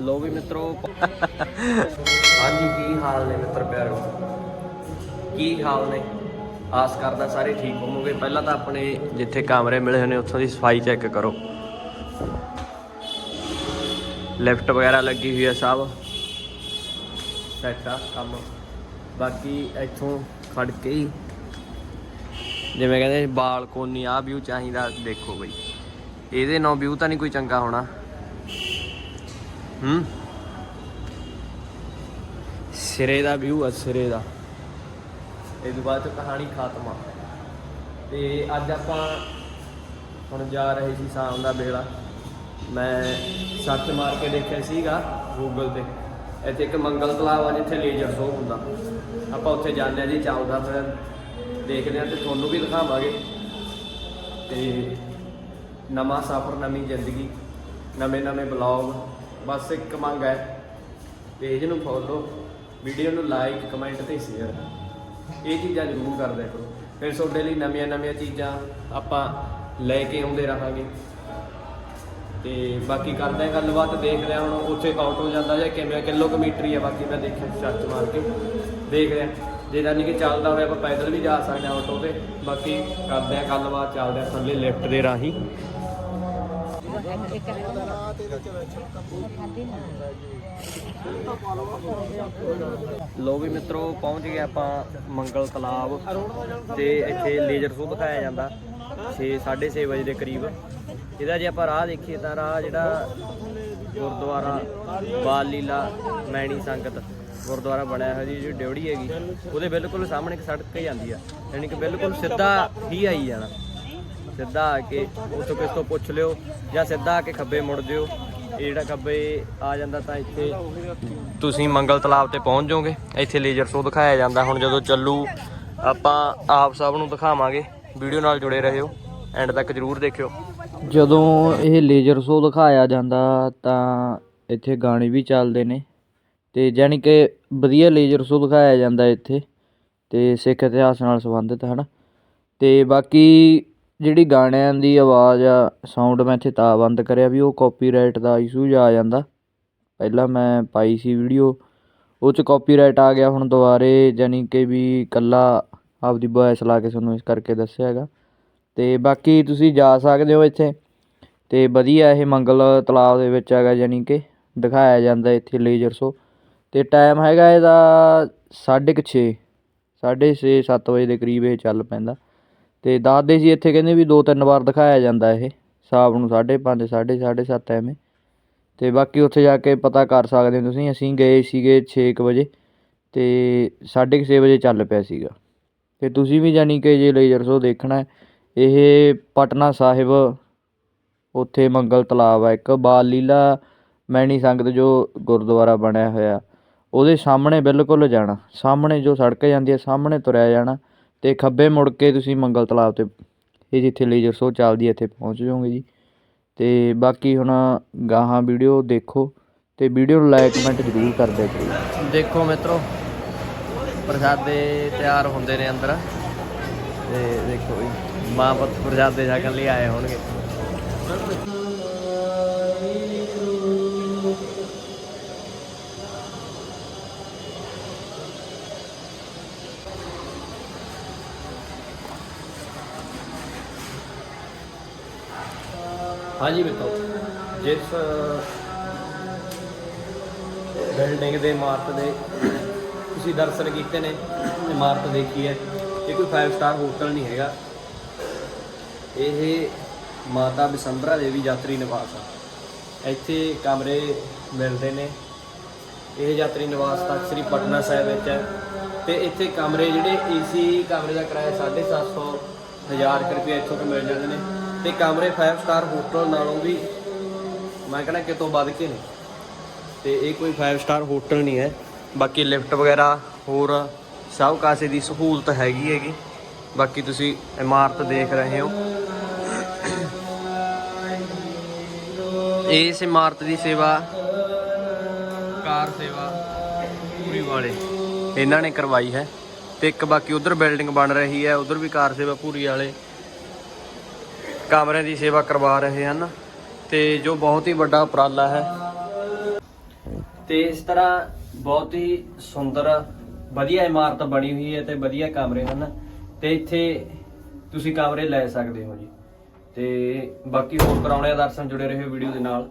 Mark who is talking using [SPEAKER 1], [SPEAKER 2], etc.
[SPEAKER 1] ਲੋ ਵੀ ਮਿੱਤਰੋ। ਹਾਂਜੀ, ਕੀ ਹਾਲ ਨੇ ਮਿੱਤਰ ਪਿਆਰੋ? ਕੀ ਹਾਲ ਨੇ? ਆਸ ਕਰਦਾ ਸਾਰੇ ਠੀਕ ਹੋਵੋਗੇ। ਪਹਿਲਾਂ ਤਾਂ ਆਪਣੇ ਜਿੱਥੇ ਕਮਰੇ ਮਿਲੇ ਹੋਏ ਨੇ, ਉੱਥੋਂ ਦੀ ਸਫ਼ਾਈ ਚੈੱਕ ਕਰੋ। ਲਿਫਟ ਵਗੈਰਾ ਲੱਗੀ ਹੋਈ ਹੈ ਸਭ। ਸੈਟ ਆ ਕੰਮ। ਬਾਕੀ ਇੱਥੋਂ ਖੜ ਕੇ ਹੀ ਜਿਵੇਂ ਕਹਿੰਦੇ, ਬਾਲਕੋਨੀ ਆ ਵਿਊ ਚਾਹੀਦਾ, ਦੇਖੋ ਬਈ। ਇਹਦੇ ਨਾਲ ਵਿਊ ਤਾਂ ਨਹੀਂ ਕੋਈ ਚੰਗਾ ਹੋਣਾ। ਹੂੰ? ਸਿਰੇ ਦਾ ਵਿਊ ਆ, ਸਿਰੇ ਦਾ। ਇਹ ਤੋਂ ਬਾਅਦ ਚ ਕਹਾਣੀ ਖਾਤਮਾ ਤੇ ਅੱਜ ਆਪਾਂ ਹੁਣ ਜਾ ਰਹੇ ਸੀ ਸ਼ਾਮ ਦਾ ਵੇਲਾ। ਮੈਂ ਸਰਚ ਮਾਰ ਕੇ ਦੇਖਿਆ ਸੀਗਾ ਗੂਗਲ ਤੇ। ਇੱਥੇ ਇੱਕ ਮੰਗਲ ਤਲਾਬ ਆ, ਜਿੱਥੇ ਲੇਜ਼ਰ ਸ਼ੋਅ ਹੁੰਦਾ। ਆਪਾਂ ਉੱਥੇ ਜਾਂਦੇ ਆ ਜੀ, ਚੱਲਦਾ ਫਿਰ। ਦੇਖਦੇ ਆ ਤੇ ਤੁਹਾਨੂੰ ਵੀ ਦਿਖਾਵਾਂਗੇ। ਤੇ ਨਵਾਂ ਸਫ਼ਰ, ਨਵੀਂ ਜ਼ਿੰਦਗੀ ਨਵੇਂ ਨਵੇਂ ਬਲੌਗ ਬਸ ਇੱਕ ਮੰਗ ਹੈ ਪੇਜ ਨੂੰ ਫੋਲੋ ਵੀਡੀਓ ਨੂੰ ਲਾਈਕ ਕਮੈਂਟ ਤੇ ਸ਼ੇਅਰ ਇਹ ਚੀਜ਼ਾਂ ਜ਼ਰੂਰ ਕਰਦਿਆ ਕਰੋ। ਫਿਰ ਤੁਹਾਡੇ ਲਈ ਨਵੀਆਂ ਨਵੀਆਂ ਚੀਜ਼ਾਂ ਆਪਾਂ ਲੈ ਕੇ ਆਉਂਦੇ ਰਹਾਂਗੇ। ਤੇ ਬਾਕੀ ਕਰਦੇ ਆ ਗੱਲਬਾਤ ਦੇਖ ਰਿਹਾ ਹੁਣ ਉੱਥੇ ਕਾਊਂਟ ਹੋ ਜਾਂਦਾ ਜਾਂ ਕਿਵੇਂ ਕਿਲੋਮੀਟਰ ਹੀ ਆ ਬਾਕੀ ਮੈਂ ਦੇਖਿਆ ਸਰਚ ਮਾਰ ਕੇ। ਦੇਖ ਰਿਹਾ ਜੇ ਤਾਂ ਕਿ ਚੱਲਦਾ ਹੋਇਆ ਆਪਾਂ ਪੈਦਲ ਵੀ ਜਾ ਸਕਦੇ ਆ ਆਟੋ ਤੇ। ਬਾਕੀ ਕਰਦੇ ਆ ਗੱਲਬਾਤ, ਚੱਲਦੇ ਆ ਥੱਲੇ ਲਿਫਟ ਦੇ ਰਾਹੀਂ। ਲੋ ਵੀ ਮਿੱਤਰੋ, ਪਹੁੰਚ ਗਏ ਆਪਾਂ ਮੰਗਲ ਤਲਾਬ ਤੇ ਇੱਥੇ ਲੇਜ਼ਰ ਸ਼ੋਅ ਦਿਖਾਇਆ ਜਾਂਦਾ। 6 6:30 ਵਜੇ ਦੇ ਕਰੀਬ। ਇਹਦਾ ਜੇ ਆਪਾਂ ਰਾਹ ਦੇਖੀਏ ਤਾਂ ਰਾਹ ਜਿਹੜਾ ਗੁਰਦੁਆਰਾ ਬਾਲ ਲੀਲਾ ਮੈਣੀ ਸੰਗਤ ਗੁਰਦੁਆਰਾ ਬਣਿਆ ਹੋਇਆ ਜੀ, ਜਿਹੜੀ ਡਿਉੜੀ ਹੈਗੀ, ਉਹਦੇ ਬਿਲਕੁਲ ਸਾਹਮਣੇ ਇੱਕ ਸੜਕ ਹੀ ਜਾਂਦੀ ਆ, ਯਾਨੀ ਕਿ ਬਿਲਕੁਲ ਸਿੱਧਾ ਹੀ ਆਈ ਜਾਣਾ। ਸਿੱਧਾ ਆ ਕੇ ਉੱਥੋਂ ਕਿਸ ਤੋਂ ਪੁੱਛ ਲਿਓ ਜਾਂ ਸਿੱਧਾ ਆ ਕੇ ਖੱਬੇ ਮੁੜ ਜਿਓ। ਇਹ ਜਿਹੜਾ ਖੱਬੇ ਆ ਜਾਂਦਾ ਤਾਂ ਇੱਥੇ ਤੁਸੀਂ ਮੰਗਲ ਤਲਾਬ ਤੇ ਪਹੁੰਚ ਜਾਓਗੇ। ਇੱਥੇ ਲੇਜ਼ਰ ਸ਼ੋਅ ਦਿਖਾਇਆ ਜਾਂਦਾ। ਹੁਣ ਜਦੋਂ ਚੱਲੂ, ਆਪਾਂ ਆਪ ਸਭ ਨੂੰ ਦਿਖਾਵਾਂਗੇ। ਵੀਡੀਓ ਨਾਲ ਜੁੜੇ ਰਹਿਓ ਐਂਡ ਤੱਕ ਜਰੂਰ ਦੇਖਿਓ। ਜਦੋਂ ਇਹ ਲੇਜ਼ਰ ਸ਼ੋਅ ਦਿਖਾਇਆ ਜਾਂਦਾ ਤਾਂ ਇੱਥੇ ਗਾਣੇ ਵੀ ਚੱਲਦੇ ਨੇ। ਤੇ ਜਾਣੀ ਕਿ ਵਧੀਆ ਲੇਜ਼ਰ ਸ਼ੋਅ ਦਿਖਾਇਆ ਜਾਂਦਾ ਇੱਥੇ। ਤੇ ਸਿੱਖ ਇਤਿਹਾਸ ਨਾਲ ਸੰਬੰਧਿਤ, ਹਨ। ਤੇ ਬਾਕੀ ਜਿਹੜੀ ਗਾਣਿਆਂ ਦੀ ਆਵਾਜ਼ ਆ ਸਾਊਂਡ ਮੈਂ ਇੱਥੇ ਤਾਂ ਬੰਦ ਕਰਿਆ ਵੀ ਉਹ ਕਾਪੀਰਾਈਟ ਦਾ ਇਸ਼ੂ ਆ ਜਾਂਦਾ। ਪਹਿਲਾਂ ਮੈਂ ਪਾਈ ਸੀ ਵੀਡੀਓ ਉਹ 'ਚ ਕਾਪੀਰਾਈਟ ਆ ਗਿਆ ਹੁਣ ਦੁਬਾਰੇ, ਜਾਣੀ ਕਿ ਵੀ ਇਕੱਲਾ ਆਪਦੀ ਵੌਇਸ ਲਾ ਕੇ ਤੁਹਾਨੂੰ ਇਸ ਕਰਕੇ ਦੱਸਿਆ ਹੈਗਾ। ਅਤੇ ਬਾਕੀ ਤੁਸੀਂ ਜਾ ਸਕਦੇ ਹੋ ਇੱਥੇ ਅਤੇ ਵਧੀਆ ਇਹ ਮੰਗਲ ਤਲਾਬ ਦੇ ਵਿੱਚ ਹੈਗਾ, ਜਾਣੀ ਕਿ ਦਿਖਾਇਆ ਜਾਂਦਾ ਇੱਥੇ ਲੇਜ਼ਰ ਸ਼ੋ ਤੇ ਟਾਈਮ ਹੈਗਾ ਇਹਦਾ ਸਾਢੇ ਕੁ ਛੇ, ਸਾਢੇ ਛੇ ਸੱਤ ਵਜੇ ਦੇ ਕਰੀਬ ਇਹ ਚੱਲ ਪੈਂਦਾ। ਅਤੇ ਦੱਸਦੇ ਸੀ ਇੱਥੇ ਕਹਿੰਦੇ ਵੀ ਦੋ ਤਿੰਨ ਵਾਰ ਦਿਖਾਇਆ ਜਾਂਦਾ ਇਹ ਸ਼ਾਮ ਨੂੰ ਸਾਢੇ ਪੰਜ, ਸਾਢੇ ਸਾਢੇ ਸੱਤ ਐਵੇਂ। ਅਤੇ ਬਾਕੀ ਉੱਥੇ ਜਾ ਕੇ ਪਤਾ ਕਰ ਸਕਦੇ ਹੋ ਤੁਸੀਂ, ਅਸੀਂ ਗਏ ਸੀਗੇ ਛੇ ਕੁ ਵਜੇ ਅਤੇ ਸਾਢੇ ਕੁ ਛੇ ਵਜੇ ਚੱਲ ਪਿਆ ਸੀਗਾ। ਅਤੇ ਤੁਸੀਂ ਵੀ ਜਾਣੀ ਕਿ ਜੇ ਲੇਜ਼ਰ ਸ਼ੋ ਦੇਖਣਾ ਇਹ ਪਟਨਾ ਸਾਹਿਬ, ਉੱਥੇ ਮੰਗਲ ਤਲਾਬ ਆ ਇੱਕ ਬਾਲ ਲੀਲਾ ਮੈਣੀ ਸੰਗਤ ਜੋ ਗੁਰਦੁਆਰਾ ਬਣਿਆ ਹੋਇਆ, ਉਹਦੇ ਸਾਹਮਣੇ ਬਿਲਕੁਲ ਜਾਣਾ, ਸਾਹਮਣੇ ਜੋ ਸੜਕ ਜਾਂਦੀ ਹੈ, ਸਾਹਮਣੇ ਤੁਰਿਆ ਜਾਣਾ। ਅਤੇ ਖੱਬੇ ਮੁੜ ਕੇ ਤੁਸੀਂ ਮੰਗਲ ਤਲਾਬ ਤੇ ਇਹ ਜਿੱਥੇ ਲੇਜ਼ਰ ਸ਼ੋ ਚੱਲਦੀ ਹੈ ਇੱਥੇ ਪਹੁੰਚ ਜਾਓਗੇ ਜੀ। ਅਤੇ ਬਾਕੀ ਹੁਣ ਗਾਹਾਂ ਵੀਡੀਓ ਦੇਖੋ ਅਤੇ ਵੀਡੀਓ ਨੂੰ ਲਾਈਕ ਕਮੈਂਟ ਜ਼ਰੂਰ ਕਰ ਦਿਓ ਦੇਖੋ ਮਿੱਤਰੋ, ਪ੍ਰਸ਼ਾਦੇ ਤਿਆਰ ਹੁੰਦੇ ਨੇ ਅੰਦਰ। ਤੇ ਦੇਖੋ ਜੀ, ਮਾਂ ਪੁੱਤ ਪ੍ਰਸ਼ਾਦੇ ਛਕਣ ਲਈ ਆਏ ਹੋਣਗੇ। ਹਾਂਜੀ ਮਿੱਤਰੋ, ਜਿਸ ਬਿਲਡਿੰਗ ਦੇ ਇਮਾਰਤ ਦੇ ਤੁਸੀਂ ਦਰਸ਼ਨ ਕੀਤੇ ਨੇ ਇਮਾਰਤ ਦੇਖੀ ਹੈ, ਇਹ ਕੋਈ 5 ਸਟਾਰ ਹੋਟਲ ਨਹੀਂ ਹੈਗਾ। ਇਹ ਮਾਤਾ ਬਿਸੰਬਰਾ ਦੇਵੀ ਯਾਤਰੀ ਨਿਵਾਸ ਆ। ਇੱਥੇ ਕਮਰੇ ਮਿਲਦੇ ਨੇ। ਇਹ ਯਾਤਰੀ ਨਿਵਾਸ ਤਖਤ ਸ੍ਰੀ ਪਟਨਾ ਸਾਹਿਬ ਵਿੱਚ ਹੈ। ਤੇ ਇੱਥੇ ਕਮਰੇ ਜਿਹੜੇ ਏਸੀ ਕਮਰੇ ਦਾ ਕਿਰਾਇਆ 750 ਹਜ਼ਾਰ ਕੁ ਰੁਪਏ ਇੱਥੋਂ ਤੋਂ ਮਿਲ ਜਾਂਦੇ ਨੇ। ਤੇ ਕਮਰੇ 5 ਸਟਾਰ ਹੋਟਲ ਨਾਲੋਂ ਵੀ ਮੈਂ ਕਹਿੰਦਾ ਕਿਤੋਂ ਵੱਧ ਕੇ ਨੇ। ਤੇ ਇਹ ਕੋਈ 5 ਸਟਾਰ ਹੋਟਲ ਨਹੀਂ ਹੈ। ਬਾਕੀ ਲਿਫਟ ਵਗੈਰਾ, ਹੋਰ ਸਭ ਕਾਸੇ ਦੀ ਸਹੂਲਤ ਹੈਗੀ ਹੈਗੀ। ਬਾਕੀ ਤੁਸੀਂ ਇਮਾਰਤ ਦੇਖ ਰਹੇ ਹੋ। ਇਸ ਇਮਾਰਤ ਦੀ ਸੇਵਾ, ਕਾਰ ਸੇਵਾ ਪੂਰੀ ਵਾਲੇ ਇਹਨਾਂ ਨੇ ਕਰਵਾਈ ਹੈ। ਤੇ ਇੱਕ ਬਾਕੀ ਉਧਰ ਬਿਲਡਿੰਗ ਬਣ ਰਹੀ ਹੈ, ਉਧਰ ਵੀ ਕਾਰ ਸੇਵਾ ਪੂਰੀ ਵਾਲੇ। ਕਮਰਿਆਂ ਦੀ ਸੇਵਾ ਕਰਵਾ ਰਹੇ ਹਨ ਤੇ ਜੋ ਬਹੁਤ ਹੀ ਵੱਡਾ ਉਪਰਾਲਾ ਹੈ। ਤੇ ਇਸ ਤਰ੍ਹਾਂ ਬਹੁਤ ਹੀ ਸੁੰਦਰ, ਵਧੀਆ ਇਮਾਰਤ ਬਣੀ ਹੋਈ ਹੈ ਤੇ ਵਧੀਆ ਕਮਰੇ ਹਨ। ਤੇ ਇੱਥੇ ਤੁਸੀਂ ਕਮਰੇ ਲੈ ਸਕਦੇ ਹੋ ਜੀ। ਤੇ ਬਾਕੀ ਹੋਰ ਕਰਾਉਣੇ ਆ ਦਰਸ਼ਨ ਜੁੜੇ ਰਹੋ ਵੀਡੀਓ ਦੇ ਨਾਲ।